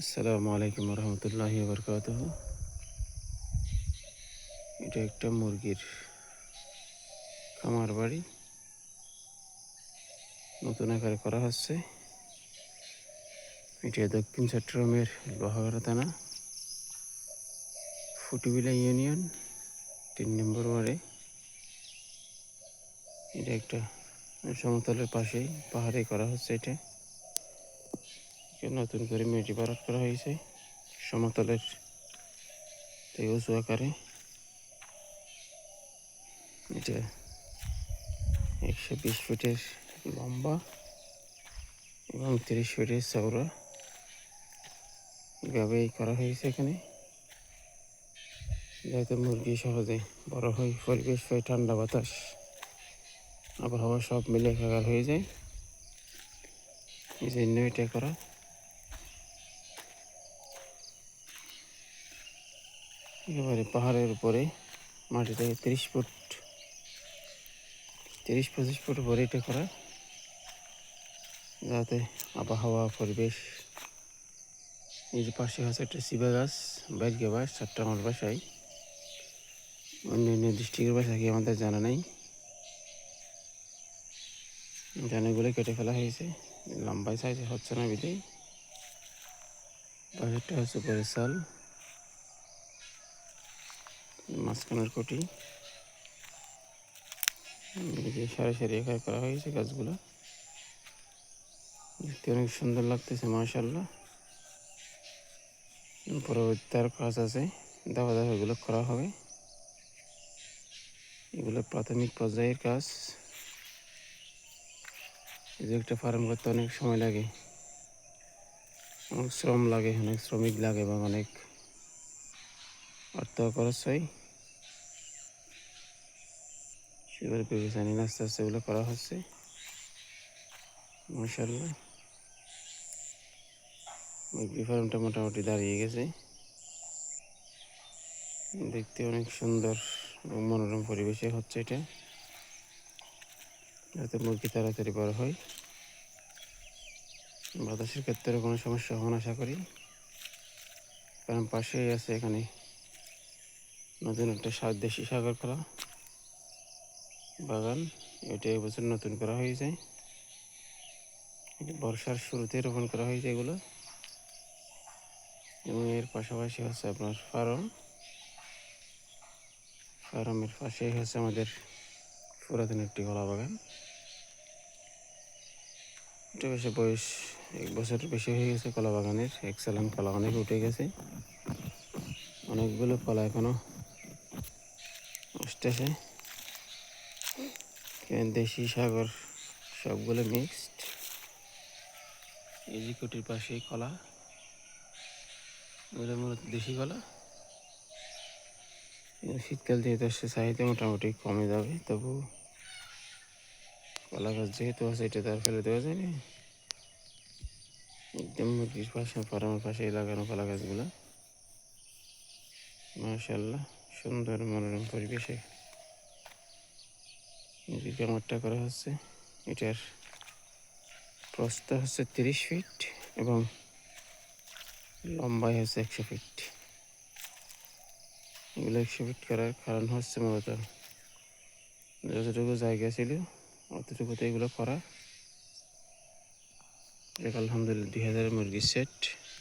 আসসালামু আলাইকুম রহমতুল্লাহি বরকাত এটা একটা মুরগির খামার বাড়ি। নতুন আকারে করা হচ্ছে। এটা দক্ষিণ চট্টগ্রামের লোহাগড়া থানা। ফুটিবিলা ইউনিয়ন, তিন নম্বর ওয়ার্ডে। এটা একটা সমতলের পাশেই পাহাড়ে করা হচ্ছে এটা। কে নতুন করে মেটি বারাট করা হয়েছে। সমতলের উঁচু আকারে। এটা একশো বিশ ফুটের লম্বা এবং তিরিশ ফিটের চওড়া। এভাবেই করা হয়েছে এখানে। যাতে মুরগি সহজে বড় হয়, পরিবেশ হয়, ঠান্ডা বাতাস, আবহাওয়া সব মিলে একাকার হয়ে যায়। এই জন্য এটা করা একেবারে পাহাড়ের উপরে মাটি থেকে তিরিশ ফুট, তিরিশ, পঁচিশ ফুট উপরে এটা করা, যাতে আবহাওয়া, পরিবেশ, এই যে পাশে আছে একটা শিবা গাছ বাইরকে বাস চারটা আমার বাসায়। অন্যান্য ডিস্ট্রিক্টের বাসা কি আমাদের জানা নেই। জানাগুলো কেটে ফেলা হয়েছে লম্বাই সাইজে হচ্ছে না বিধেই পাশেরটা হচ্ছে পরে সাল মাঝখানের কোটি সারি সারি এখানে করা হয়েছে গাছগুলো। দেখতে অনেক সুন্দর লাগতেছে মাশাল্লাহ পরবর্তী আর কাজ আছে দাবা দাবা এগুলো করা হবে। এগুলো প্রাথমিক পর্যায়ের কাজ। যে একটা ফার্ম করতে অনেক সময় লাগে। অনেক শ্রম লাগে, অনেক শ্রমিক লাগে এবং অনেক অর্থ খরচ হয়। বিবেচনা নিয়ে আস্তে আস্তে এগুলো করা হচ্ছে। মাসাল্লাহ মুরগি ফার্মটা মোটামুটি দাঁড়িয়ে গেছে। দেখতে অনেক সুন্দর এবং মনোরম পরিবেশে হচ্ছে এটা। যাতে মুরগি তাড়াতাড়ি বড় হয়। বাতাসের ক্ষেত্রে কোনো সমস্যা হবে না, আশা করি। কারণ পাশেই আছে এখানে নতুন একটা সার, দেশি সাগর করা বাগান এটা এবছর নতুন করা হয়েছে। বর্ষার শুরুতে রোপণ করা হয়েছে এগুলো। এবং এর পাশাপাশি হচ্ছে আপনার ফার্ম। ফার্মের পাশেই হচ্ছে আমাদের পুরাতন একটি কলা বাগান। এটা বেশি বয়স এক বছর বেশি হয়ে গেছে কলা বাগানের। এক্সেলেন্ট কলা অনেক উঠে গেছে। অনেকগুলো কলা এখনও আসতেছে। দেশি সাগর, সবগুলো মিক্সড এই কুটির পাশেই কলা। এগুলো মূলত দেশি কলা। শীতকাল যেহেতু আসছে, চাহিদা মোটামুটি কমে যাবে, তবু কলা গাছ যেহেতু আছে, এটা তার ফেলে দেওয়া যায় না একদম মুরগির পাশে, ফার্মের পাশে লাগানো কলা গাছগুলো। মাশাল্লাহ সুন্দর মনোরম পরিবেশে। মুরগির কামারটা করা হচ্ছে, এটার প্রস্থ হচ্ছে তিরিশ ফিট এবং লম্বাই হচ্ছে একশো ফিট। এগুলো একশো ফিট করার কারণ হচ্ছে মূলত যতটুকু জায়গা ছিল, অতটুকুতে এগুলো করা। আলহামদুলিল্লাহ, দুই হাজার মুরগির সেট